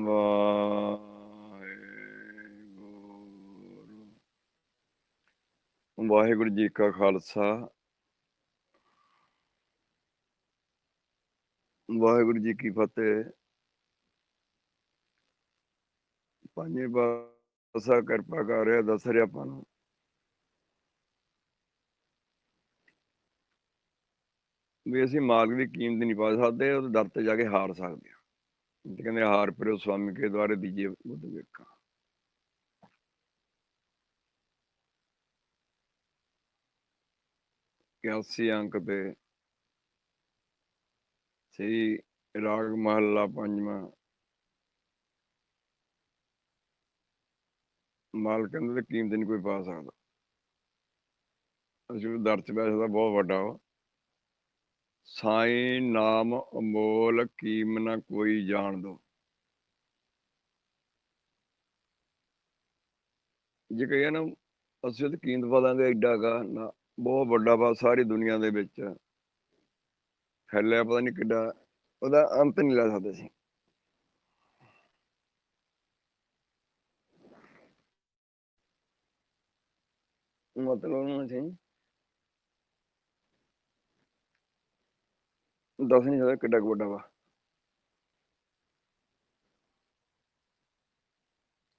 ਵਾਹਿਗੁਰੂ। ਵਾਹਿਗੁਰੂ ਜੀ ਕਾ ਖਾਲਸਾ। ਵਾਹਿਗੁਰੂ ਜੀ ਕੀ ਫਤਿਹ। ਪੰਜੇ ਪਾਸਾ ਕਿਰਪਾ ਕਰ ਰਿਹਾ, ਦੱਸ ਰਿਹਾ ਆਪਾਂ ਨੂੰ। ਵੀ ਅਸੀਂ ਮਾਲਕ ਦੀ ਕੀਮਤ ਨਹੀਂ ਪਾ ਸਕਦੇ, ਉਹਦੇ ਦਰ ਤੇ ਜਾ ਕੇ ਹਾਰ ਸਕਦੇ ਹਾਂ। ਤੇ ਕਹਿੰਦੇ ਹਾਰ ਪਰਿਓ ਸਵਾਮੀ ਕੇ ਦੁਆਰੇ ਦੀਜੇ ਬੁੱਧ ਵੇਖਾਂ ਇਕਿਆਸੀ ਅੰਕ ਤੇ ਸਹੀ ਰਾਗ ਮਹੱਲਾ ਪੰਜਵਾਂ ਮਾਲਕ ਕਹਿੰਦੇ ਕੀਮਤ ਨਹੀਂ ਕੋਈ ਪਾ ਸਕਦਾ ਅਸੀਂ ਦਰ ਚ ਬਹੁਤ ਵੱਡਾ ਵਾ ਸਾਈ ਨਾਮ ਅਮੋਲ ਕੀਮ ਨਾ ਕੋਈ ਜਾਣ ਜੇ ਕਹੀਏ ਨਾ, ਅਸੀਂ ਉਹਦੀ ਕੀਮਤ ਪਾ ਐਡਾ ਗਾ ਨਾ, ਬਹੁਤ ਵੱਡਾ ਵਾ ਸਾਰੀ ਦੁਨੀਆ ਦੇ ਵਿੱਚ। ਫੈਲਿਆ ਪਤਾ ਨਹੀਂ ਕਿੱਡਾ, ਉਹਦਾ ਅੰਤ ਨਹੀਂ ਲਾ ਸਕਦੇ ਸੀ ਮਤਲਬ ਉਹਨਾਂ ਸੀ ਦੱਸ ਨਹੀਂ ਸਕਦਾ ਕਿੱਡਾ ਕੁ ਵੱਡਾ ਵਾ।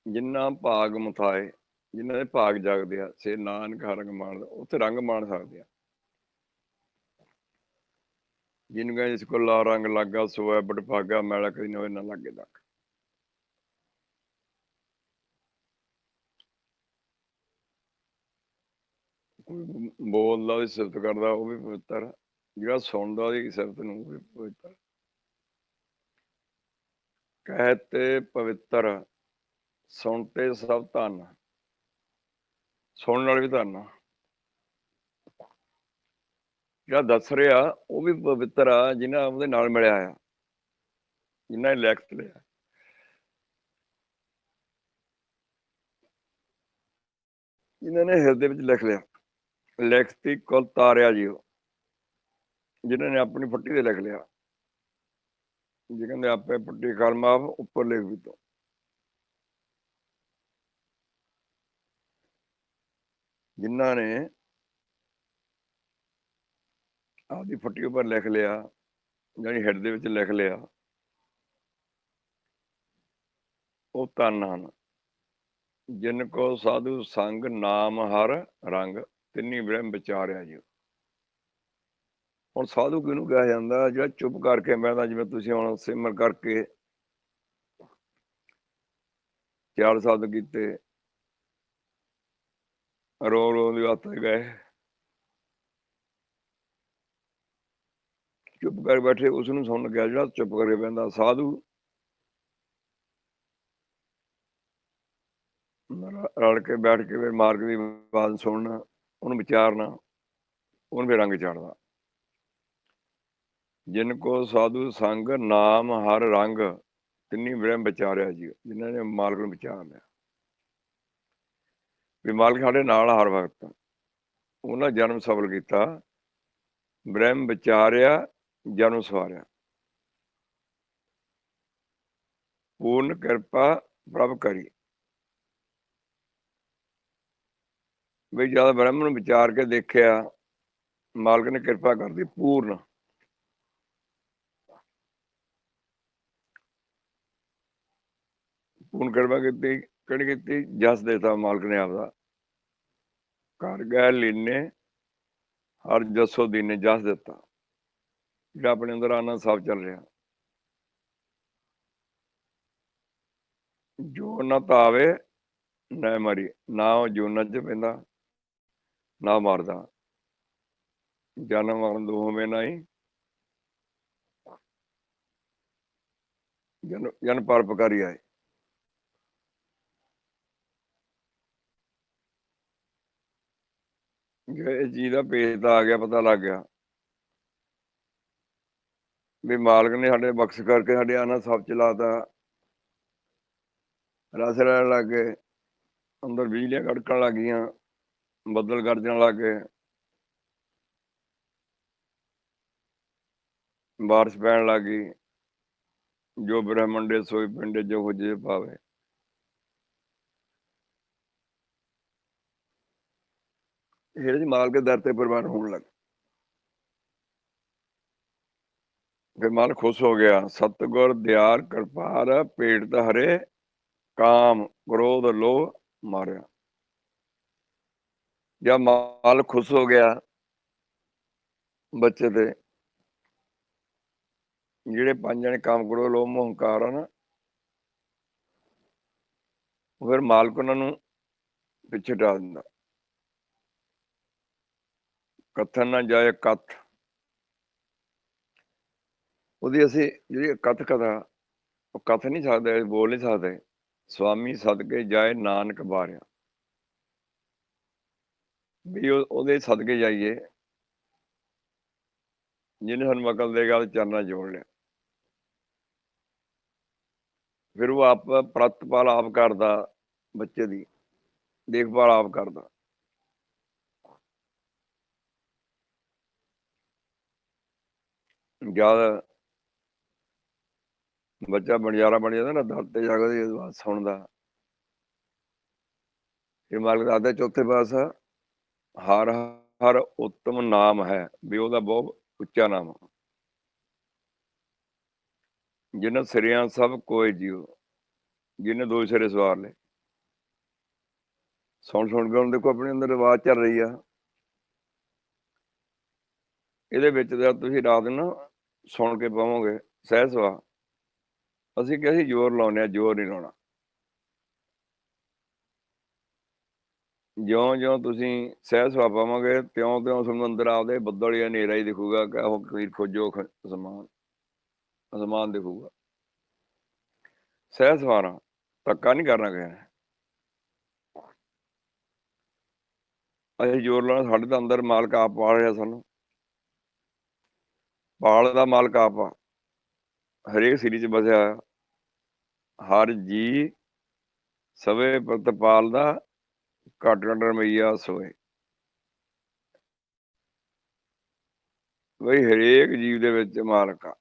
ਜਿੰਨਾ ਭਾਗ ਮਥਾਏ ਜਿਨ੍ਹਾਂ ਦੇ ਭਾਗ ਜਾਗਦੇ ਆ ਸੇ ਨਾਨਕ ਹਰ ਰੰਗ ਮਾਣਦਾ ਉੱਥੇ ਰੰਗ ਮਾਣ ਸਕਦੇ ਆ। ਜਿਹਨੂੰ ਕਹਿੰਦੇ ਇਸ ਕੋਲ ਲਾ ਰੰਗ ਲੱਗਾ, ਸੋਇਆ ਬੜ ਭਾਗਾ, ਮੈਲਾ ਕਦੀ ਨਾ ਹੋਏ, ਨਾ ਲੱਗੇ ਤੱਕ ਕੋਈ ਬੋਲਦਾ ਸਿਫਤ ਕਰਦਾ, ਉਹ ਵੀ ਪਵਿੱਤਰ ਜਿਹੜਾ ਸੁਣਦਾ ਉਹਦੀ ਸਿਫਤ ਨੂੰ ਉਹ ਵੀ ਪਵਿੱਤਰ ਕਹਤੇ ਪਵਿੱਤਰ ਸੁਣਤੇ ਸਭ ਧਨ। ਸੁਣਨ ਵਾਲੇ ਵੀ ਧਨ ਜਿਹੜਾ ਦੱਸ ਰਿਹਾ, ਉਹ ਵੀ ਪਵਿੱਤਰ ਆ ਜਿਹਨਾਂ ਉਹਦੇ ਨਾਲ ਮਿਲਿਆ ਆ। ਜਿਹਨਾਂ ਨੇ ਲਿਖਤ ਲਿਆ। ਇਹਨਾਂ ਨੇ ਹਿਰਦੇ ਵਿੱਚ ਲਿਖ ਲਿਆ। ਲਿਖਤੀ ਕੁਲ ਤਾਰਿਆ ਜੀ ਉਹ ਜਿਨ੍ਹਾਂ ਨੇ ਆਪਣੀ ਫੱਟੀ ਤੇ ਲਿਖ ਲਿਆ। ਜੇ ਕਹਿੰਦੇ ਆਪੇ ਪੱਟੀ ਕਲਮ ਆਪ ਉੱਪਰ ਲਿਖ ਵੀ ਤੋ ਜਿਨ੍ਹਾਂ ਨੇ ਆਪਦੀ ਫੱਟੀ ਉੱਪਰ ਲਿਖ ਲਿਆ ਜਾਨੀ ਦੇ ਵਿੱਚ ਲਿਖ ਲਿਆ, ਉਹ ਧੰਨ ਹਨ। ਜਿਨ ਕੋ ਸਾਧੂ ਸੰਗ ਨਾਮ ਹਰ ਰੰਗ, ਤਿੰਨੀ ਬ੍ਰਹਮ ਵਿਚਾਰਿਆ ਜੀ ਹੁਣ ਸਾਧੂ ਕਿਹਨੂੰ ਕਿਹਾ ਜਾਂਦਾ? ਜਿਹੜਾ ਚੁੱਪ ਕਰਕੇ ਬਹਿੰਦਾ, ਜਿਵੇਂ ਤੁਸੀਂ ਹੁਣ ਸਿਮਰ ਕਰਕੇ ਚਾਰ ਸ਼ਬਦ ਕੀਤੇ। ਰੋ ਰੋ ਦੀ ਹੱਥ ਗਏ। ਚੁੱਪ ਕਰ ਬੈਠੇ ਉਸ ਨੂੰ ਸੁਣ ਗਿਆ ਜਿਹੜਾ ਚੁੱਪ ਕਰਕੇ ਬਹਿੰਦਾ, ਸਾਧੂ। ਰਲ ਕੇ ਬੈਠ ਕੇ ਫਿਰ ਮਾਰਗ ਦੀ ਬਾਤ ਸੁਣਨਾ, ਉਹਨੂੰ ਵਿਚਾਰਨਾ, ਉਹਨੂੰ ਵੀ ਰੰਗ ਚੜਦਾ ਜਿਨ ਕੋ ਸਾਧੂ ਸੰਗ ਨਾਮ ਹਰ ਰੰਗ, ਤਿੰਨੀ ਬ੍ਰਹਮ ਵਿਚਾਰਿਆ ਜੀ। ਜਿਨ੍ਹਾਂ ਨੇ ਮਾਲਕ ਨੂੰ ਵਿਚਾਰ ਲਿਆ ਵੀ ਮਾਲਕ ਸਾਡੇ ਨਾਲ ਹਰ ਵਕਤ ਉਹਨਾਂ ਜਨਮ ਸਫਲ ਕੀਤਾ। ਬ੍ਰਹਮ ਵਿਚਾਰਿਆ, ਜਨਮ ਸਵਾਰਿਆ। ਪੂਰਨ ਕਿਰਪਾ ਪ੍ਰਭ ਕਰੀ। ਵੀ ਜਦ ਬ੍ਰਹਮ ਨੂੰ ਵਿਚਾਰ ਕੇ ਦੇਖਿਆ, ਮਾਲਕ ਨੇ ਕਿਰਪਾ ਕਰਦੀ ਪੂਰਨ। ਪੂਰਨ ਕਿਰਪਾ ਕੀਤੀ, ਕਿਹੜੀ ਕੀਤੀ? ਜਸ ਦੇਤਾ ਮਾਲਕ ਨੇ ਆਪਦਾ। ਘਰ ਗਏ ਲੀਨੇ, ਹਰ ਜਸੋ ਦੀ ਨੇ ਜਸ ਦਿੱਤਾ। ਜਿਹੜਾ ਆਪਣੇ ਅੰਦਰ ਆਨੰਦ ਸਾਹਿਬ ਚੱਲ ਰਿਹਾ। ਜੋ ਨਾ ਤਾਵੇ ਨਾ ਮਰੀ। ਨਾ ਉਹ ਜੂਨਾਂ ਚ ਪੈਂਦਾ, ਨਾ ਮਰਦਾ। ਜਨਮ ਮਰਨ ਦੋਵੇਂ ਨਹੀਂ ਜਨ ਜਨ ਪਰਪਕਾਰੀ ਆਏ। ਜੇ ਚੀਜ਼ ਦਾ ਪੇਜ ਤਾਂ ਆ ਗਿਆ, ਪਤਾ ਲੱਗ ਗਿਆ। ਵੀ ਮਾਲਕ ਨੇ ਸਾਡੇ ਬਖਸ਼ ਕਰਕੇ ਸਾਡੇ ਆਨਾ ਸਭ ਚਲਾਤਾ। ਰਸ ਰਹਿਣ ਲੱਗ ਗਏ। ਅੰਦਰ ਬਿਜਲੀਆਂ ਕੜਕਣ ਗਈਆਂ, ਬੱਦਲ ਗਰਜਣ ਲੱਗ ਗਏ। ਬਾਰਿਸ਼ ਪੈਣ ਲੱਗੀ ਜੋ ਬ੍ਰਹਮੰਡੇ ਸੋਈ ਪਿੰਡੇ ਜੋ ਹੁਜੇ ਪਾਵੇ ਇਹ ਜੀ ਮਾਲ ਕੇ ਦਰ ਤੇ ਪ੍ਰਵਾਨ ਹੋਣ ਲੱਗ। ਫਿਰ ਮਾਲ ਖੁਸ਼ ਹੋ ਗਿਆ। ਸਤਗੁਰ, ਦਿਆਰ, ਕਿਰਪਾਰ ਪੇਟ ਤ ਹਰੇ, ਕਾਮ, ਕ੍ਰੋਧ, ਲੋਭ ਮਾਰਿਆ। ਜਦ ਮਾਲ ਖੁਸ਼ ਹੋ ਗਿਆ ਬੱਚੇ ਤੇ ਜਿਹੜੇ ਪੰਜ ਜਣੇ ਕਾਮ, ਕ੍ਰੋਧ, ਲੋਭ ਮੋਹ ਹੰਕਾਰ ਹਨ ਫਿਰ ਮਾਲਕ ਉਹਨਾਂ ਨੂੰ ਪਿੱਛੇ ਟਾ ਦਿੰਦਾ। ਕਥਨ ਨਾ ਜਾਏ ਕਥ। ਉਹਦੀ ਅਸੀਂ ਜਿਹੜੀ ਕਥ ਕਥਾ, ਉਹ ਕਥ ਨਹੀਂ ਸਕਦੇ, ਬੋਲ ਨਹੀਂ ਸਕਦੇ। ਸਵਾਮੀ ਸਦਕੇ ਜਾਏ ਨਾਨਕ ਬਾਰਿਆ। ਵੀ ਉਹ- ਉਹਦੇ ਸਦਕੇ ਜਾਈਏ। ਜਿਹਨੇ ਸਾਨੂੰ ਅਕਲ ਦੇਗਾ ਉਹ ਚਰਨਾਂ ਜੋੜ ਲਿਆ। ਫਿਰ ਉਹ ਆਪ ਪ੍ਰਤਪਾਲ ਆਪ ਕਰਦਾ ਬੱਚੇ ਦੀ। ਦੇਖਭਾਲ ਆਪ ਕਰਦਾ। ਜਦ ਬੱਚਾ ਬਣਜਾਰਾ ਬਣ ਜਾਂਦਾ ਨਾ ਦਰ ਤੇ ਜਾ ਕੇ ਆਵਾਜ਼ ਸੁਣਦਾ ਇਹ ਮਾਲਕ ਦਾ ਆਦਾ ਚੌਥੇ ਪਾਸ ਹਰ ਹਰ ਉੱਤਮ ਨਾਮ ਹੈ, ਵੀ ਉਹਦਾ ਬਹੁਤ ਉੱਚਾ ਨਾਮ ਆ। ਜਿਨ੍ਹਾਂ ਸਿਰਿਆਂ ਸਭ ਕੋਈ ਜੀਉ ਜਿਹਨੇ ਦੋ ਸਿਰੇ ਸਵਾਰ ਲਏ। ਸੁਣ ਸੁਣ ਕੇ ਹੁਣ ਦੇਖੋ ਆਪਣੇ ਅੰਦਰ ਆਵਾਜ਼ ਚੱਲ ਰਹੀ ਆ। ਇਹਦੇ ਵਿੱਚ ਜਦ ਤੁਸੀਂ ਰਾਤ ਨੂੰ ਨਾ ਸੁਣ ਕੇ ਪਾਵੋਗੇ ਸਹਿ ਸਵਾ ਅਸੀਂ ਕਿ ਸੀ ਜ਼ੋਰ ਲਾਉਂਦੇ ਆ ਜ਼ੋਰ ਨਹੀਂ ਲਾਉਣਾ। ਜਿਉਂ ਜਿਉਂ ਤੁਸੀਂ ਸਹਿ ਸਵਾ ਪਾਵੋਗੇ ਤਿਉਂ ਤਿਉਂ ਤੁਹਾਨੂੰ ਅੰਦਰ ਆਪਦੇ ਬੱਦਲ ਜਾਂ ਹਨੇਰਾ ਹੀ ਦਿਖੂਗਾ ਕਿ ਉਹ ਕਬੀਰ, ਖੋਜੋ ਖ- ਅਸਮਾਨ। ਅਸਮਾਨ ਦਿਖੂਗਾ। ਸਹਿ ਸਵਾਰਾ ਧੱਕਾ ਨਹੀਂ ਕਰਨਾ ਕਿਸੇ ਨੇ। ਅਸੀਂ ਜ਼ੋਰ ਲਾਉਣਾ, ਸਾਡੇ ਤਾਂ ਅੰਦਰ ਮਾਲਕ ਆਪ ਪਾਲ ਰਿਹਾ ਸਾਨੂੰ। ਪਾਲ ਦਾ ਮਾਲਕ ਆਪ ਆ। ਹਰੇਕ ਸਿਰੀ ਚ ਬਸਿਆ ਹੋਇਆ। ਹਰ ਜੀ ਸਵੇ ਪ੍ਰਤਪਾਲ ਦਾ ਘਟ ਘਟ ਰਮਈਆ ਸੋਏ ਬਈ ਹਰੇਕ ਜੀਵ ਦੇ ਵਿੱਚ ਮਾਲਕ ਆ।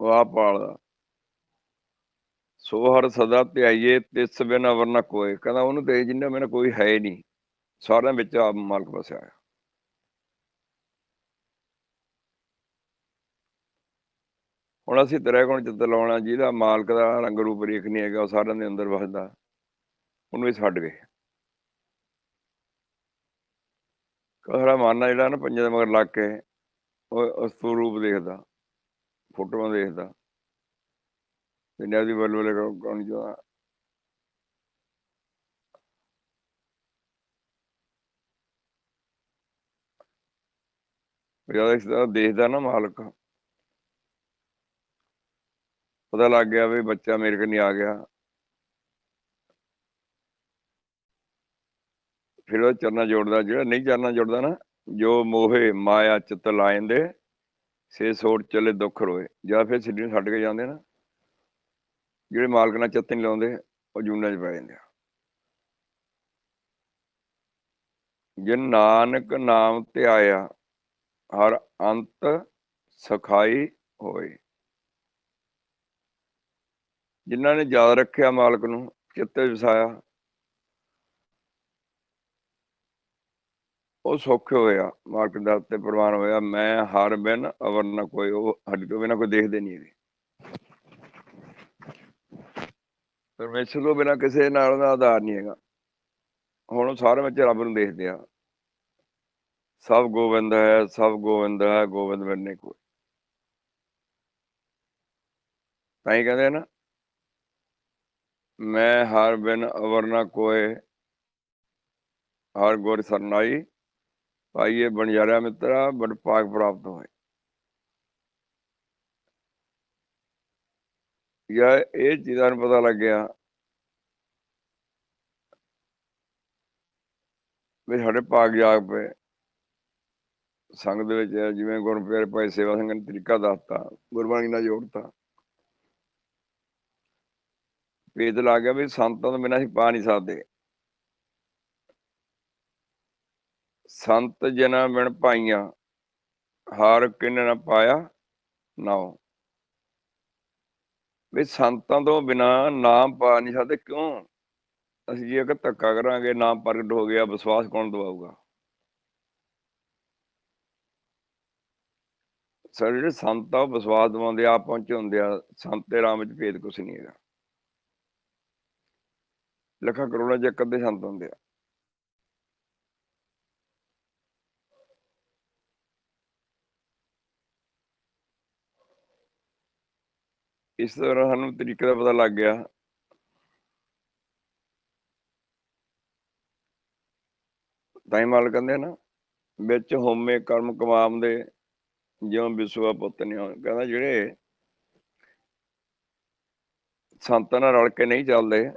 ਉਹ ਆਪ ਪਾਲਦਾ ਸੋ ਹਰ ਸਦਾ ਧਿਆਈਏ, ਤਿਸ ਬਿਨ ਅਵਰ ਨਾ ਕੋਏ। ਕਹਿੰਦਾ ਉਹਨੂੰ ਤੇ ਜਿੰਨਾ ਮੇਰਾ ਕੋਈ ਹੈ ਹੀ ਨਹੀਂ। ਸਾਰਿਆਂ ਵਿੱਚ ਆਪ ਮਾਲਕ ਵਸਿਆ ਹੈ ਹੁਣ ਅਸੀਂ ਤੇਰੇ ਕੋਲ ਚਿੱਤ ਲਾਉਣਾ ਜਿਹਦਾ ਮਾਲਕ ਦਾ ਰੰਗ ਰੂਪ ਰੇਖ ਨਹੀਂ ਹੈਗਾ, ਉਹ ਸਾਰਿਆਂ ਦੇ ਅੰਦਰ ਵਸਦਾ, ਉਹਨੂੰ ਵੀ ਛੱਡ ਗਏ। ਕਹਰਾ ਮਾਨਾ ਜਿਹੜਾ ਨਾ ਪੰਜਾਂ ਦੇ ਮਗਰ ਲੱਗ ਕੇ, ਉਹ ਅਸਤੂ ਰੂਪ ਦੇਖਦਾ, ਫੋਟੋਆਂ ਦੇਖਦਾ। ਦੁਨੀਆ ਦੀ ਬਲ ਬਲ ਕੌਣ ਜੋ ਜਦ ਦੇਖਦਾ ਨਾ ਮਾਲਕ। ਪਤਾ ਲੱਗ ਗਿਆ ਵੀ ਬੱਚਾ ਮੇਰੇ ਕੋਲ ਨਹੀਂ ਆ ਗਿਆ। ਫਿਰ ਉਹ ਚਰਨਾ ਜੋੜਦਾ, ਜਿਹੜਾ ਨਹੀਂ ਚਰਨਾ ਜੋੜਦਾ ਨਾ, ਜੋ ਮੋਹੇ, ਮਾਇਆ, ਚਿੱਤ ਲਾਇੰਦੇ ਸੇ ਸੋੜ ਚਲੇ, ਦੁੱਖ ਰੋਏ, ਜਾਂ ਫਿਰ ਸਿੱਧੀ ਨੂੰ ਛੱਡ ਕੇ ਜਾਂਦੇ ਨਾ, ਜਿਹੜੇ ਮਾਲਕ ਨਾਲ ਚਿੱਤ ਨਹੀਂ ਲਾਉਂਦੇ, ਉਹ ਜੂਨਾਂ 'ਚ ਪੈ ਜਾਂਦੇ ਆ। ਜਿਨ ਨਾਨਕ ਨਾਮ ਧਿਆਇਆ ਹਰ ਅੰਤ ਸਖਾਈ ਹੋਏ ਜਿਨ੍ਹਾਂ ਨੇ ਯਾਦ ਰੱਖਿਆ ਮਾਲਕ ਨੂੰ, ਚਿੱਤੇ ਵਸਾਇਆ। ਉਹ ਸੌਖੇ ਹੋਇਆ, ਮਾਲਕ ਦਾ ਤੇ ਪ੍ਰਵਾਨ ਹੋਇਆ। ਮੈਂ ਹਰ ਬਿਨ ਅਵਰ ਨਾ ਕੋਈ, ਉਹ ਹੱਡੀ ਤੋਂ ਬਿਨਾ ਕੋਈ ਦੇਖਦੇ ਨਹੀਂ ਹੈਗੇ। ਪਰਮੇਸ਼ਰ ਤੋਂ ਬਿਨਾ ਕਿਸੇ ਨਾਲ ਦਾ ਆਧਾਰ ਨਹੀਂ ਹੈਗਾ। ਹੁਣ ਉਹ ਸਾਰੇ ਵਿੱਚ ਰੱਬ ਨੂੰ ਦੇਖਦੇ ਆ। ਸਭ ਗੋਬਿੰਦ ਹੈ, ਸਭ ਗੋਬਿੰਦ ਹੈ ਗੋਬਿੰਦ ਬਿਨ ਨਹੀਂ ਕੋਈ। ਤਾਂ ਹੀ ਕਹਿੰਦੇ ਨਾ, ਮੈਂ ਹਰ ਬਿਨ ਅਵਰ ਨਾ ਕੋਏ, ਹਰ ਗੁਰ ਸਰਨਾਈ ਪਾਈਏ ਬਣਜਾਰਿਆ ਮਿੱਤਰਾ, ਬੜ ਪਾਕ ਪ੍ਰਾਪਤ ਹੋਏ। ਯਾ ਇਹ ਚੀਜ਼ਾਂ ਨੂੰ ਪਤਾ ਲੱਗਿਆ ਵੀ ਸਾਡੇ ਭਾਗ ਜਾਗ ਪਏ। ਸੰਗ ਦੇ ਵਿੱਚ ਜਿਵੇਂ ਗੁਰਪਿਆਰੇ ਭਾਈ ਸੇਵਾ ਸਿੰਘ ਨੇ ਤਰੀਕਾ ਦੱਸਤਾ, ਗੁਰਬਾਣੀ ਨਾਲ ਜੋੜਤਾ। ਭੇਦ ਲਾ ਗਿਆ ਵੀ ਸੰਤਾਂ ਤੋਂ ਬਿਨਾਂ ਅਸੀਂ ਪਾ ਨਹੀਂ ਸਕਦੇ। ਸੰਤ ਜਨਾਂ ਬਿਨ ਪਾਈਆਂ ਹਾਰ ਕਿਨ ਨ ਪਾਇਆ ਨਾਉ ਵੀ ਸੰਤਾਂ ਤੋਂ ਬਿਨਾ ਨਾਮ ਪਾ ਨਹੀਂ ਸਕਦੇ, ਕਿਉਂ? ਅਸੀਂ ਜੇ ਅਗਰ ਧੱਕਾ ਕਰਾਂਗੇ, ਨਾਮ ਪ੍ਰਗਟ ਹੋ ਗਿਆ, ਵਿਸ਼ਵਾਸ ਕੌਣ ਦਵਾਊਗਾ? ਸਾਡੇ ਜਿਹੜੇ ਸੰਤ ਆ ਉਹ ਵਿਸ਼ਵਾਸ ਦਿਵਾਉਂਦੇ ਆ, ਪਹੁੰਚੇ ਹੁੰਦੇ ਆ। ਸੰਤ ਤੇ ਰਾਮ ਵਿੱਚ ਭੇਦ ਕੁਛ ਨਹੀਂ ਹੈਗਾ। ਲੱਖਾਂ ਕਰੋੜਾਂ ਚ ਇੱਕ ਅੱਧੇ ਸੰਤ ਹੁੰਦੇ ਆ। ਇਸ ਤਰ੍ਹਾਂ ਸਾਨੂੰ ਤਰੀਕੇ ਦਾ ਪਤਾ ਲੱਗ ਗਿਆ। ਤਾਂ ਮਾਲ ਕਹਿੰਦੇ ਆ ਨਾ ਵਿੱਚ ਹੋਮੇ ਕਰਮ ਕਮਾਮ ਦੇ ਜਿਉਂ ਵਿਸਵਾ ਪੁੱਤ ਨੇ ਕਹਿੰਦਾ ਜਿਹੜੇ ਸੰਤਾਂ ਨਾਲ ਰਲ ਕੇ ਨਹੀਂ ਚੱਲਦੇ,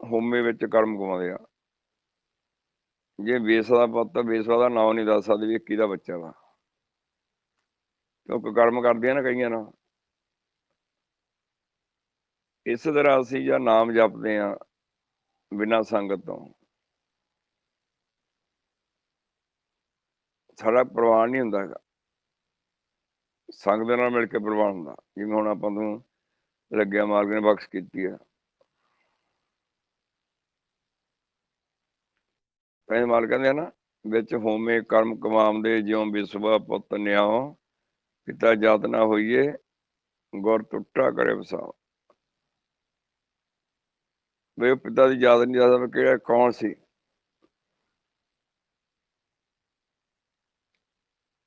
ਹੋਮੇ ਵਿੱਚ ਕਰਮ ਕਮਾਉਂਦੇ ਆ। ਜੇ ਵੇਸਵਾ ਦਾ ਪੁੱਤ, ਵੇਸਵਾ ਦਾ ਨਾਮ ਨਹੀਂ ਦੱਸ ਸਕਦੇ ਵੀ ਇਹ ਕਿਹਦਾ ਬੱਚਾ ਵਾ। ਕਿਉਂਕਿ ਕਰਮ ਕਰਦੇ ਆ ਨਾ ਕਈਆਂ ਨਾਲ। ਇਸ ਤਰ੍ਹਾਂ ਅਸੀਂ ਜਾਂ ਨਾਮ ਜਪਦੇ ਆ ਬਿਨਾਂ ਸੰਗਤ ਤੋਂ। ਸਾਡਾ ਪ੍ਰਵਾਨ ਨਹੀਂ ਹੁੰਦਾ ਹੈਗਾ। ਸੰਗ ਦੇ ਨਾਲ ਮਿਲ ਕੇ ਪ੍ਰਵਾਨ ਹੁੰਦਾ। ਜਿਵੇਂ ਹੁਣ ਆਪਾਂ ਨੂੰ ਲੱਗਿਆ ਮਾਰਗ ਨੇ ਬਖਸ਼ ਕੀਤੀ ਹੈ। ਕਹਿੰਦੇ ਮਾਲਕ ਕਹਿੰਦੇ ਆ ਨਾ, ਵਿੱਚ ਹੋਮੇ ਕਰਮ ਕਮਾਮ ਦੇ ਜਿਉਂ ਵਿਸਵਾ ਪੁੱਤ ਨਿਆਓ ਪਿਤਾ ਜਾਤ ਨਾ ਹੋਈਏ, ਗੁਰ ਟੁੱਟਾ ਕਰੇ ਵਸਾਓ ਵੇ ਪਿਤਾ ਦੀ ਯਾਦ ਨਹੀਂ ਆਦਾ ਕਿਹੜਾ ਕੌਣ ਸੀ?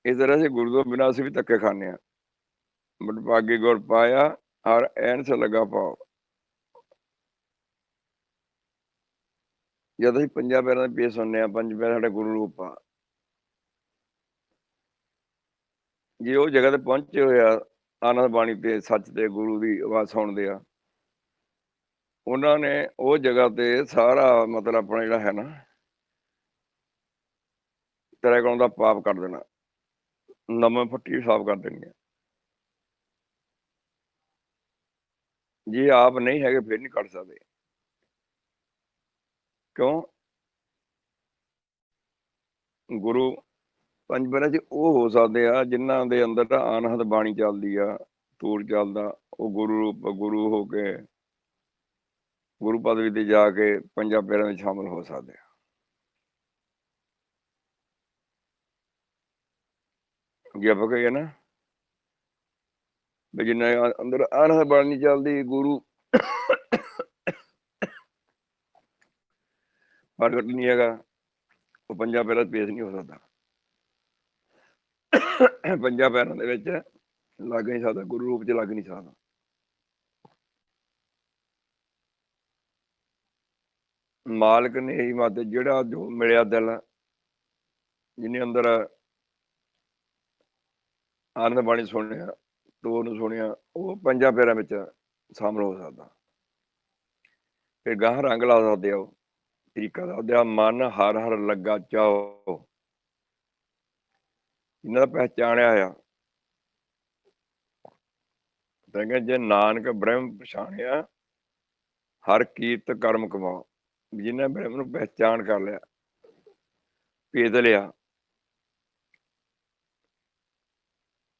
ਇਸ ਤਰ੍ਹਾਂ ਸੇ ਗੁਰੂ ਤੋਂ ਬਿਨਾਂ ਅਸੀਂ ਵੀ ਧੱਕੇ ਖਾਂਦੇ ਆ ਬਟ ਭਾਗੇ ਗੁਰ ਪਾਇਆ, ਹਰ ਐਨ ਸੇ ਲਗਾ ਪਾਓ। ਜਦ ਅਸੀਂ ਪੰਜਾਂ ਪੈਰਾਂ ਦੇ ਪੇਸ਼ ਹੁੰਨੇ ਆ ਪੰਜ ਪੈਰ ਸਾਡੇ ਗੁਰੂ ਰੂਪ ਆ। ਜੇ ਉਹ ਜਗ੍ਹਾ ਤੇ ਪਹੁੰਚੇ ਹੋਇਆ ਆਨੰਦ ਬਾਣੀ ਤੇ, ਸੱਚ ਤੇ, ਗੁਰੂ ਦੀ ਆਵਾਜ਼ ਸੁਣਦੇ ਆ, ਉਹਨਾਂ ਨੇ ਉਹ ਜਗ੍ਹਾ ਤੇ ਸਾਰਾ ਮਤਲਬ ਆਪਣਾ ਜਿਹੜਾ ਹੈ ਨਾ ਤੇਰੇ ਦਾ ਪਾਪ ਕਰ ਦੇਣਾ। ਨਵੇਂ ਫੱਟੀ ਸਾਫ਼ ਕਰ ਦੇਣੀ ਜੇ ਆਪ ਨਹੀਂ ਹੈਗੇ ਫਿਰ ਨਹੀਂ ਕੱਢ ਸਕਦੇ। ਕਿਉਂ? ਗੁਰੂ ਪੰਜ ਬਰਾਂ ਚ ਉਹ ਹੋ ਸਕਦੇ ਆ ਜਿਨ੍ਹਾਂ ਦੇ ਅੰਦਰ ਤਾਂ ਆਨਹਦ ਬਾਣੀ ਚੱਲਦੀ ਆ ਤੂਰ ਚੱਲਦਾ, ਉਹ ਗੁਰੂ ਰੂਪ, ਗੁਰੂ ਹੋ ਕੇ, ਗੁਰੂ ਪਦਵੀ ਤੇ ਜਾ ਕੇ ਪੰਜਾਂ ਪੈਰਾਂ ਵਿੱਚ ਸ਼ਾਮਲ ਹੋ ਸਕਦੇ ਆ ਜੇ ਨਾ ਵੀ ਜਿੰਨਾ ਅੰਦਰ ਆਨਹਦ ਬਾਣੀ ਚੱਲਦੀ, ਗੁਰੂ ਪ੍ਰਗਟ ਨਹੀਂ ਹੈਗਾ, ਉਹ ਪੰਜਾਂ ਪੈਰਾਂ 'ਚ ਪੇਸ਼ ਨਹੀਂ ਹੋ ਸਕਦਾ। ਪੰਜਾਂ ਪੈਰਾਂ ਦੇ ਵਿੱਚ ਲੱਗ ਨਹੀਂ ਸਕਦਾ, ਗੁਰੂ ਰੂਪ 'ਚ ਲੱਗ ਨਹੀਂ ਸਕਦਾ। ਮਾਲਕ ਨੇ ਹੀ ਮਤ ਜਿਹੜਾ ਜੋ ਮਿਲਿਆ ਦਿਲ, ਜਿਹਨੇ ਅੰਦਰ ਆਨੰਦ ਬਾਣੀ ਸੁਣਿਆ ਟੋ ਨੂੰ ਸੁਣਿਆ, ਉਹ ਪੰਜਾਂ ਪੈਰਾਂ ਵਿੱਚ ਸ਼ਾਮਲ ਹੋ ਸਕਦਾ। ਫਿਰ ਗਾਹ ਰੰਗ ਲਾ ਸਕਦੇ ਆ ਉਹ, ਤਰੀਕਾ ਦਾ ਆ, ਮਨ ਹਰ ਹਰ ਲੱਗਾ ਚਾਓ। ਇਹਨਾਂ ਦਾ ਪਹਿਚਾਣਿਆ ਆ ਤਾਂ ਜੇ ਨਾਨਕ ਬ੍ਰਹਮ ਪਛਾਣਿਆ, ਹਰ ਕੀਰਤ ਕਰਮ ਕਮਾਓ। ਜਿਹਨੇ ਬ੍ਰਹਮ ਨੂੰ ਪਹਿਚਾਣ ਕਰ ਲਿਆ, ਭੇਦ ਲਿਆ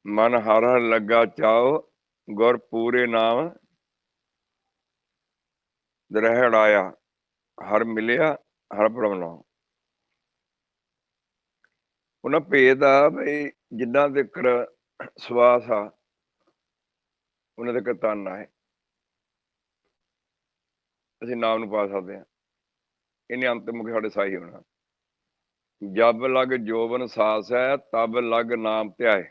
ਮਨ ਹਰ ਹਰ ਲੱਗਾ ਚਾਓ ਗੁਰ ਪੂਰੇ ਨਾਮ ਦਰਹਿੜ ਆਇਆ। ਹਰ ਮਿਲਿਆ, ਹਰ ਪ੍ਰਭਨਾਮ ਉਹਨਾਂ ਭੇਦ ਆ ਬਈ ਜਿੰਨਾ ਜ਼ਿਕਰ ਸਵਾਸ ਆ, ਉਹਨਾਂ ਦੇ ਤਨ ਹੈ ਅਸੀਂ ਨਾਮ ਨੂੰ ਪਾ ਸਕਦੇ ਹਾਂ। ਇਹਨੇ ਅੰਤ ਮੁਖ ਸਾਡੇ ਸਾਈ ਹੋਣਾ। ਜਬ ਲਗ ਜੋਬਨ ਸਾਸ ਹੈ ਤਬ ਲਗ ਨਾਮ ਧਿਆਏ।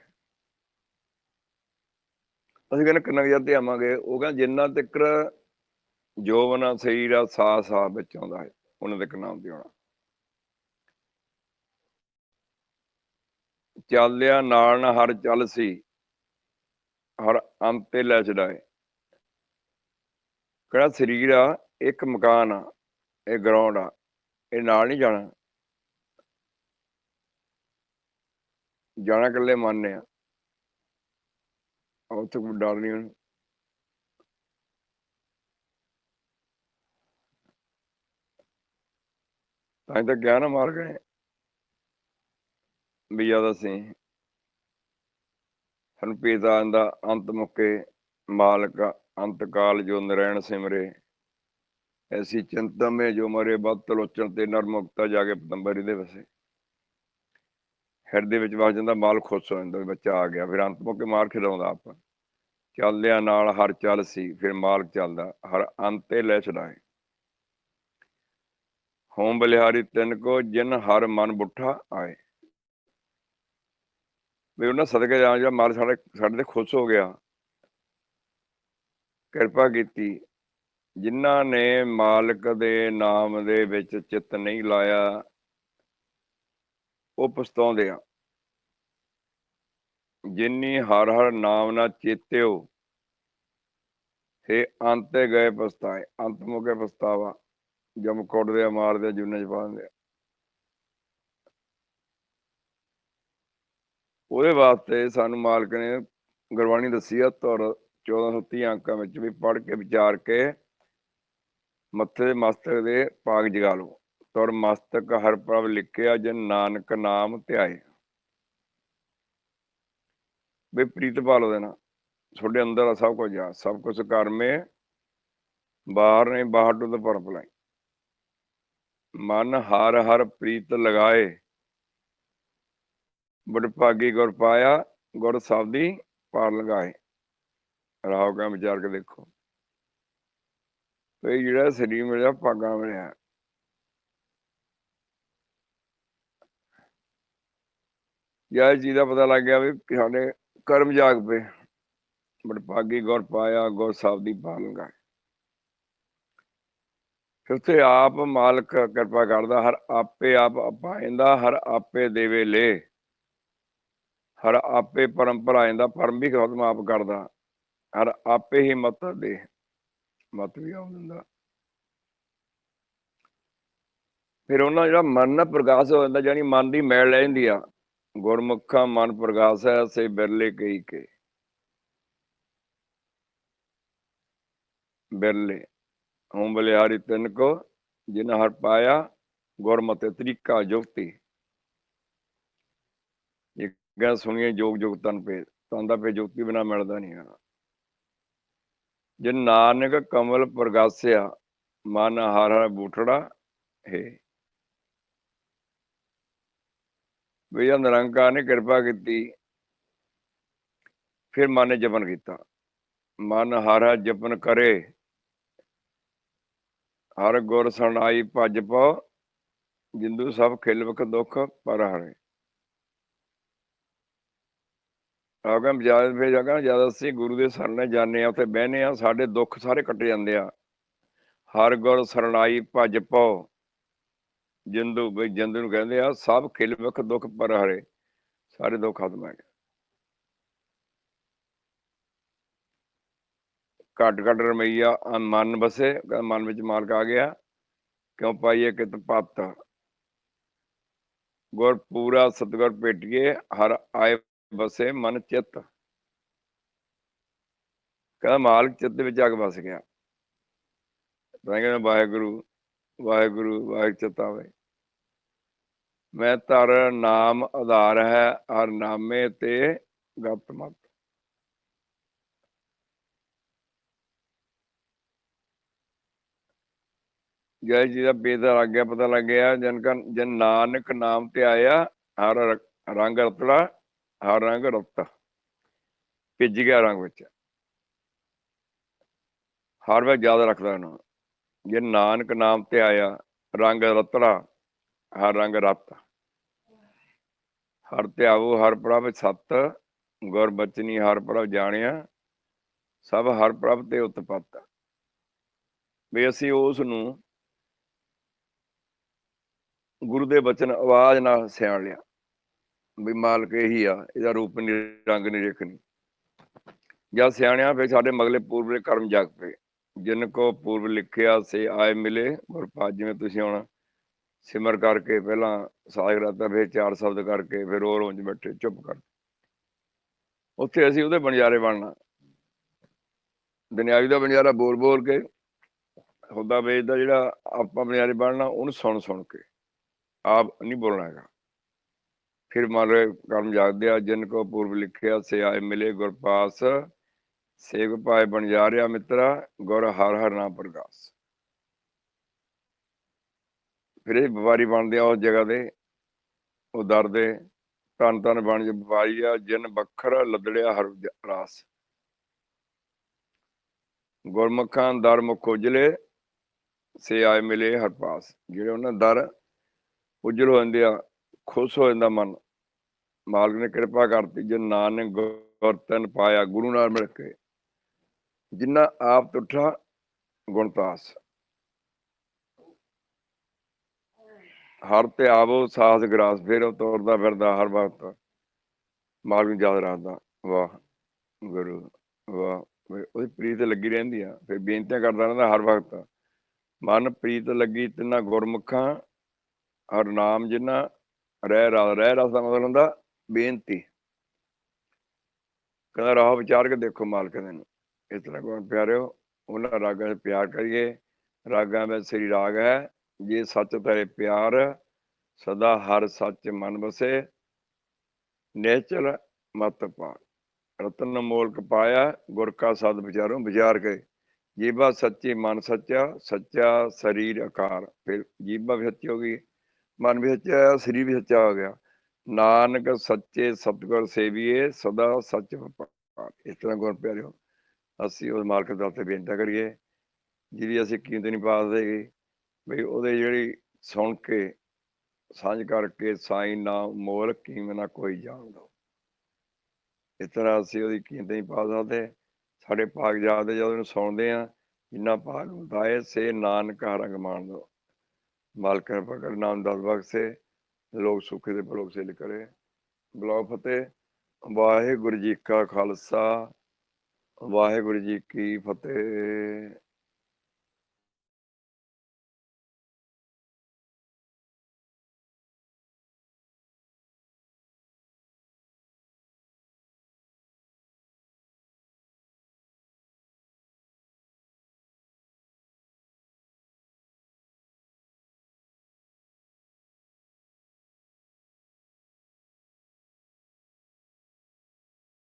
ਅਸੀਂ ਕਹਿੰਦੇ ਕਿੰਨਾ ਜਦ ਆਵਾਂਗੇ ਉਹ ਕਹਿੰਦਾ ਜਿੰਨਾ ਤੱਕਰ ਜੋਵਨਾ ਸਰੀਰ ਆ ਸਾਸ ਆ ਵਿੱਚ ਆਉਂਦਾ ਹੈ, ਉਹਨਾਂ ਦੇ ਨਾਮ ਤੇ ਆਉਣਾ। ਚੱਲਿਆ ਨਾਲ ਨਾ ਹਰ ਚੱਲ ਸੀ, ਹਰ ਅੰਤ ਤੇ ਲੈ ਛਡਾਏ ਕਿਹੜਾ ਸਰੀਰ ਆ, ਇੱਕ ਮਕਾਨ ਆ, ਇਹ ਗਰਾਊਂਡ ਆ, ਇਹ ਨਾਲ ਨਹੀਂ ਜਾਣਾ। ਜਾਣਾ ਇਕੱਲੇ ਮੰਨਨੇ ਆ। ਉੱਥੇ ਕੋਈ ਡਰ ਨਹੀਂ ਉਹਨੂੰ। ਤਾਂ ਹੀ ਤਾਂ ਗਿਆਨ ਮਾਰ ਗਏ ਵੀ ਜਦ ਅਸੀਂ ਸਾਨੂੰ ਪੀਤਾ ਦਾ ਅੰਤ ਮੁਕੇ ਮਾਲਕ ਅੰਤ ਕਾਲ ਜੋ ਨਰੈਣ ਸਿਮਰੇ। ਐਸੀ ਚਿੰਤਾ ਮੇ ਜੋ ਮਰੇ ਬਤ ਲੋਚਨ ਤੇ ਨਰਮੁਕਤਾ ਜਾ ਕੇ ਪਤੰਬਰੀ ਦੇ ਵਸੇ। ਹਿਰਦੇ ਵਿੱਚ ਵਸ ਜਾਂਦਾ, ਮਾਲ ਖੁਸ਼ ਹੋ ਜਾਂਦਾ ਬੱਚਾ ਆ ਗਿਆ, ਫਿਰ ਅੰਤ ਮੁਕੇ ਮਾਰ ਖਿਲਾਉਂਦਾ ਆਪਾਂ। ਚੱਲਦਿਆਂ ਨਾਲ ਹਰ ਚੱਲ ਸੀ, ਫਿਰ ਮਾਲਕ ਚੱਲਦਾ, ਹਰ ਅੰਤੇ ਲੈ ਛਡਾਏ। ਹੋਮ ਬਲਿਹਾਰੀ ਤਿੰਨ ਕੋ, ਜਿਨ ਹਰ ਮਨ ਬੁੱਠਾ ਆਏ। ਵੀ ਉਹਨਾਂ ਸਦਕੇ ਜਾ ਜਿਹੜਾ ਮਾਲ ਸਾਡੇ ਸਾਡੇ ਤੇ ਖੁਸ਼ ਹੋ ਗਿਆ, ਕਿਰਪਾ ਕੀਤੀ। ਜਿਨ੍ਹਾਂ ਨੇ ਮਾਲਕ ਦੇ ਨਾਮ ਦੇ ਵਿੱਚ ਚਿੱਤ ਨਹੀਂ ਲਾਇਆ, ਉਹ ਪਛਤਾਉਂਦੇ ਆ। ਜਿਨੀ ਹਰ ਹਰ ਨਾਮ ਨਾਲ ਚੇਤਿਓ ਤੇ ਅੰਤੇ ਗਏ ਪਛਤਾਏ, ਅੰਤ ਮੁਕੇ ਪਛਤਾਵਾ, ਜਮ ਕੁੱਟਦੇ ਮਾਰਦੇ ਆ ਜੁਨੇ ਚ ਪਾ ਉਹਦੇ ਵਾਸਤੇ ਸਾਨੂੰ ਮਾਲਕ ਨੇ ਗੁਰਬਾਣੀ ਦੱਸੀ ਆ ਤੁਰ 1430 ਅੰਕਾਂ ਵਿੱਚ ਵੀ ਪੜ੍ਹ ਕੇ ਵਿਚਾਰ ਕੇ ਮੱਥੇ ਦੇ ਮਸਤਕ ਦੇ ਪਾਗ ਜਗਾ ਲਓ ਤੁਰ ਮਸਤਕ ਹਰ ਪ੍ਰਭ ਲਿਖਿਆ, ਜਨ ਨਾਨਕ ਨਾਮ ਧਿਆਏ। ਵੀ ਪ੍ਰੀਤ ਪਾਲ ਉਹਦੇ ਤੁਹਾਡੇ ਅੰਦਰ ਆ ਸਭ ਕੁਝ ਆ। ਸਭ ਕੁਝ ਕਰਮੇ, ਬਾਹਰ ਨੇ, ਬਾਹਰ ਤੋਂ ਪਰ ਭਲਾਈ ਮਨ ਹਰ ਹਰ ਪ੍ਰੀਤ ਲਗਾਏ। ਬੜ ਭਾਗੀ ਗੁਰ ਪਾਇਆ, ਗੁਰ ਸਾਹਿਬ ਦੀ ਪਾਰ ਲਗਾਏ। ਰਾਹ ਕਾ ਵਿਚਾਰ ਕੇ ਦੇਖੋ। ਤੇ ਜਿਹੜਾ ਸਰੀਰ ਮਿਲਿਆ, ਭਾਗਾ ਮਿਲਿਆ। ਯਾ ਜੀ ਦਾ ਪਤਾ ਲੱਗ ਗਿਆ ਵੀ ਸਾਡੇ ਕਰਮ ਜਾਗ ਪਏ ਬੜ ਭਾਗੀ ਗੁਰ ਪਾਇਆ, ਗੁਰ ਸਬਦੀ ਪਾਰ ਲਗਾਏ ਫਿਰ ਤੇ ਆਪ ਮਾਲਕ ਕਿਰਪਾ ਕਰਦਾ, ਹਰ ਆਪੇ ਆਪ ਪਾਇੰਦਾ ਹਰ ਆਪੇ ਦੇਵੇ ਲੈ। ਹਰ ਆਪੇ ਪਰੰਪਰਾ ਆਇੰਦਾ, ਪਰਮ ਵੀ ਖਤਮ ਆਪ ਕਰਦਾ। ਹਰ ਆਪੇ ਹੀ ਮਤ ਦੇ, ਮਤ ਵੀ ਆਉ ਦਿੰਦਾ। ਫਿਰ ਉਹਨਾਂ ਜਿਹੜਾ ਮਨ ਨਾ ਪ੍ਰਕਾਸ਼ ਹੋ ਜਾਂਦਾ ਜਾਨੀ ਮਨ ਦੀ ਮੈਲ ਲੈ ਜਾਂਦੀ ਆ। ਗੁਰਮੁਖਾ ਮਨ ਪ੍ਰਕਾਸ਼ ਹੈ ਸੇ ਬਿਰਲੇ ਕਈ ਕੇ। ਬਿਰਲੇ, ਹਉ ਬਲਿਹਾਰੀ ਤਿੰਨ ਕੋ, ਜਿਨ ਹਰ ਪਾਇਆ, ਗੁਰਮਤਿ ਤਰੀਕਾ ਜੁਗਤੀ। ਇਹ ਗੱਲ ਸੁਣੀਏ, ਜੋਗ ਜੁਗ ਤਨ ਪੇ, ਤਨ ਦਾ ਪੇ ਜੁਗਤੀ ਬਿਨਾ ਮਿਲਦਾ ਨਹੀਂ ਹੈ ਜਿਨ ਨਾਨਕ ਕਮਲ ਪ੍ਰਗਾਸਿਆ, ਮਨ ਹਰ ਹਰ ਬੂਠੜਾ ਹੈ। ਵੀ ਨਿਰੰਕਾਰ ਨੇ ਕਿਰਪਾ ਕੀਤੀ, ਫਿਰ ਮਨ ਨੇ ਜਪਨ ਕੀਤਾ। ਮਨ ਹਰ ਹਰ ਜਪਨ ਕਰੇ, ਹਰ ਗੁਰ ਸੁਣਾਈ ਭਜ ਪਉ, ਜਿੰਦੂ ਸਭ ਖਿਲ ਵਕ ਦੁੱਖ ਪਰ ਹਰੇ। ਆਗਮ ਜ਼ਿਆਦਾ ਫੇ ਜਗਾ ਜ਼ਿਆਦਾ ਅਸੀਂ ਗੁਰੂ ਦੇ ਸਰਣੇ ਜਾਣੇ ਆ ਉੱਥੇ ਬਹਿਨੇ ਆ ਸਾਡੇ ਦੁੱਖ ਸਾਰੇ ਕੱਟ ਜਾਂਦੇ ਆ। ਹਰ ਗੁਰ ਸਰਣਾਈ ਭਜ ਪਉ ਜਿੰਦੂ ਬਈ ਜਿੰਦੂ ਨੂੰ ਕਹਿੰਦੇ ਆ, ਸਭ ਖਿਲ ਵਕ ਦੁੱਖ ਪਰ ਹਰੇ, ਸਾਰੇ ਦੁੱਖ ਖਤਮ ਹੈ ਘਟ ਘਟ ਰਮਈਆ ਮਨ ਬਸੇ, ਕਹਿੰਦਾ ਮਨ ਵਿੱਚ ਮਾਲਕ ਆ ਗਿਆ, ਕਿਉਂ ਪਾਈਏ ਕਿਤ ਪਤ? ਗੁਰ ਪੂਰਾ ਸਤਗੁਰ ਭੇਟੀਏ, ਹਰ ਆਏ ਬਸੇ ਮਨ ਚਿੱਤ। ਕਹਿੰਦਾ ਮਾਲਕ ਚਿੱਤ ਵਿੱਚ ਆ ਕੇ ਬਸ ਗਿਆ। ਤਾਂ ਕਹਿੰਦਾ ਵਾਹਿਗੁਰੂ ਵਾਹਿਗੁਰੂ ਵਾਹਿ ਚਿਤਾਵੇ ਮੈਂ ਤਰ ਨਾਮ ਆਧਾਰ ਹੈ, ਹਰ ਨਾਮੇ ਤੇ ਗਤ ਮਤ। ਜੈ ਜੀ ਦਾ ਬੇਦਰ ਆ ਗਿਆ, ਪਤਾ ਲੱਗ ਗਿਆ, ਜਨ ਕਾ, ਜਨ ਨਾਨਕ ਨਾਮ ਤੇ ਆਇਆ, ਹਰ ਰੰਗ ਰਤੜਾ ਹਰ ਰੰਗ ਰਤ। ਭਿੱਜ ਗਿਆ ਰੰਗ ਵਿੱਚ। ਹਰ ਵੇ ਯਾਦ ਰੱਖਦਾ ਇਹਨੂੰ। ਜੇ ਨਾਨਕ ਨਾਮ ਤੇ ਆਇਆ, ਰੰਗ ਰਤੜਾ ਹਰ ਰੰਗ ਰਤ। ਹਰ ਧਿਆਵੋ ਹਰ ਪ੍ਰਭ ਸਤ, ਗੁਰ ਬਚਨੀ, ਹਰ ਪ੍ਰਭ ਜਾਣਿਆ, ਸਭ ਹਰ ਪ੍ਰਭ ਤੇ ਉਤਪਤ। ਵੀ ਅਸੀਂ ਉਸ ਨੂੰ ਗੁਰੂ ਦੇ ਬਚਨ, ਆਵਾਜ਼ ਨਾਲ ਸਿਆਣ ਲਿਆ। ਵੀ ਮਾਲਕ ਇਹੀ ਆ, ਇਹਦਾ ਰੂਪ ਨਹੀਂ ਰੰਗ ਨਹੀਂ ਦੇਖਣੀ ਜਦ ਸਿਆਣਿਆ ਫਿਰ ਸਾਡੇ ਮਗਲੇ ਪੂਰਬਲੇ ਕਰਮ ਜਾਗ ਪਏ। ਜਿਨ ਕੋ ਪੂਰਬ ਲਿਖਿਆ ਸੇ ਆਏ ਮਿਲੇ ਗੁਰ ਪਾਜ ਜਿਵੇਂ ਤੁਸੀਂ ਹੁਣ ਸਿਮਰ ਕਰਕੇ ਪਹਿਲਾਂ ਸਾਜ ਰਾਤਾ ਫਿਰ ਚਾਰ ਸ਼ਬਦ ਕਰਕੇ ਫਿਰ ਉਹ ਰੋਂਜ ਬੈਠੇ, ਚੁੱਪ ਕਰ। ਉੱਥੇ ਅਸੀਂ ਉਹਦੇ ਬਣਜਾਰੇ ਬਣਨਾ ਦੁਨਿਆਵੀ ਦਾ ਬਣਜਾਰਾ ਬੋਲ ਬੋਲ ਕੇ, ਖੁਦਾ ਵੇਚਦਾ ਜਿਹੜਾ ਆਪਾਂ ਬਣਜਾਰੇ ਬਣਨਾ ਉਹਨੂੰ ਸੁਣ ਸੁਣ ਕੇ। ਆਪ ਨਹੀਂ ਬੋਲਣਾ ਹੈਗਾ। ਫਿਰ ਮਾਰੇ ਕਰਮ ਜਾਗਦੇ ਆ, ਜਿਨ ਕੋ ਪੂਰਬ ਲਿਖਿਆ ਸੇ ਆਏ ਮਿਲੇ, ਗੁਰਪਾਸ ਸੇਵ ਭਾਏ ਬਣ ਜਾ ਰਿਹਾ ਮਿੱਤਰਾ, ਗੁਰ ਹਰ ਹਰ ਨਾਮ ਪ੍ਰਗਾਸ ਫਿਰ ਇਹ ਵਪਾਰੀ ਬਣਦੇ ਆ ਉਸ ਜਗ੍ਹਾ ਦੇ ਉਹ ਦਰ ਦੇ, ਧੰਨ ਧੰਨ ਬਣ ਜੇ ਵਪਾਰੀ ਆ, ਜਿਨ ਬੱਖਰ ਲੱਦੜਿਆ ਹਰ ਰਾਸ। ਗੁਰਮੁਖਾਂ ਦਰ ਮੁਖ ਉਜਲੇ, ਸੇ ਆਏ ਮਿਲੇ ਹਰ ਪਾਸ। ਜਿਹੜੇ ਉਹਨਾਂ ਦਰ ਉਜਲ ਹੋ ਜਾਂਦੇ ਆ, ਖੁਸ਼ ਹੋ ਜਾਂਦਾ ਮਨ। ਮਾਲਕ ਨੇ ਕਿਰਪਾ ਕਰਤੀ ਜੇ ਨਾਨਕ ਗੁਰ ਤਨ ਪਾਇਆ, ਗੁਰੂ ਨਾਲ ਮਿਲ ਕੇ ਜਿੰਨਾ ਆਪ ਤੁਠਾ ਗੁਣਤਾਸ ਹਰ ਤੇ ਆਵੋ ਸਾਹਸ ਗਰਾਸ, ਫਿਰ ਉਹ ਤੋਰਦਾ ਫਿਰਦਾ ਹਰ ਵਕਤ। ਮਾਲਕ ਨੂੰ ਯਾਦ ਰੱਖਦਾ, ਵਾਹ ਗੁਰੂ, ਵਾਹ। ਉਹਦੀ ਪ੍ਰੀਤ ਲੱਗੀ ਰਹਿੰਦੀ ਆ, ਫਿਰ ਬੇਨਤੀਆਂ ਕਰਦਾ ਰਹਿੰਦਾ ਹਰ ਵਕਤ। ਮਨ ਪ੍ਰੀਤ ਲੱਗੀ ਤਿੰਨਾ ਗੁਰਮੁਖਾਂ, ਹਰ ਨਾਮ ਜਿੰਨਾ ਰਹਿ ਰਸ ਰਹਿ ਰਸ ਦਾ ਮਤਲਬ ਹੁੰਦਾ ਬੇਨਤੀ। ਕਹਿੰਦਾ ਰਾਹ ਵਿਚਾਰ ਕੇ ਦੇਖੋ ਮਾਲਕ ਦੇ ਨੂੰ ਇਸ ਤਰ੍ਹਾਂ ਕੋਣ ਪਿਆਰਿਓ, ਉਹਨਾਂ ਰਾਗਾਂ 'ਚ ਪਿਆਰ ਕਰੀਏ। ਰਾਗਾਂ ਵਿੱਚ ਸ੍ਰੀ ਰਾਗ ਹੈ। ਜੇ ਸੱਚ ਤੇਰੇ ਪਿਆਰ, ਸਦਾ ਹਰ ਸੱਚ ਮਨ ਵਸੇ। ਨੇਚਰ ਮਤ ਪਾ ਰਤਨ ਮੋਲਕ ਪਾਇਆ, ਗੁਰ ਕਾ ਸਦ ਵਿਚਾਰੋਂ, ਵਿਚਾਰ ਕੇ। ਜੀਵਾ ਸੱਚੀ, ਮਨ ਸੱਚਾ ਸੱਚਾ ਸਰੀਰ ਆਕਾਰ। ਫਿਰ ਜੀਵਾ ਵੀ ਸੱਚੀ ਹੋ ਗਈ, ਮਨ ਵੀ ਸੱਚਾ ਸਰੀਰ ਵੀ ਸੱਚਾ ਹੋ ਗਿਆ। ਨਾਨਕ ਸੱਚੇ ਸਤਿਗੁਰ ਸੇਵੀਏ, ਸਦਾ ਸੱਚ ਵਪਾਰ। ਇਸ ਤਰ੍ਹਾਂ ਗੁਰ ਪਿਆਰਿਓ। ਅਸੀਂ ਉਹ ਮਾਲਕ ਦਾ ਤੇ ਬੇਨਤੀ ਕਰੀਏ ਜਿਹਦੀ ਅਸੀਂ ਕੀਮਤ ਨਹੀਂ ਪਾ ਸਕਦੇ ਵੀ ਉਹਦੇ ਜਿਹੜੀ ਸੁਣ ਕੇ, ਸਾਂਝ ਕਰਕੇ, ਸਾਈ ਨਾ ਮੋਲ ਕੀਮਤ ਨਾ ਕੋਈ ਜਾਣਦਾ ਇਸ ਤਰ੍ਹਾਂ ਅਸੀਂ ਉਹਦੀ ਕੀਮਤ ਨਹੀਂ ਪਾ ਸਕਦੇ। ਸਾਡੇ ਭਾਗ ਜਾਦੇ ਜਦੋਂ ਉਹਨੂੰ ਸੁਣਦੇ ਆ ਜਿੰਨਾ ਭਾਗ ਹੁੰਦਾ ਹੈ, ਸੇ ਨਾਨਕ ਰੰਗ ਮਾਣ ਦੋ ਮਾਲਕ ਨੇ ਪਕੜ ਨਾਮ ਦਸ ਬਖਸ਼ੇ, ਲੋਕ ਸੁਖੇ ਦੇ ਪਰੋਕ ਸੇ ਕਰੇ। ਬਲਾਉ ਫਤਿਹ। ਵਾਹਿਗੁਰੂ ਜੀ ਕਾ ਖਾਲਸਾ। ਵਾਹਿਗੁਰੂ ਜੀ ਕੀ ਫਤਿਹ।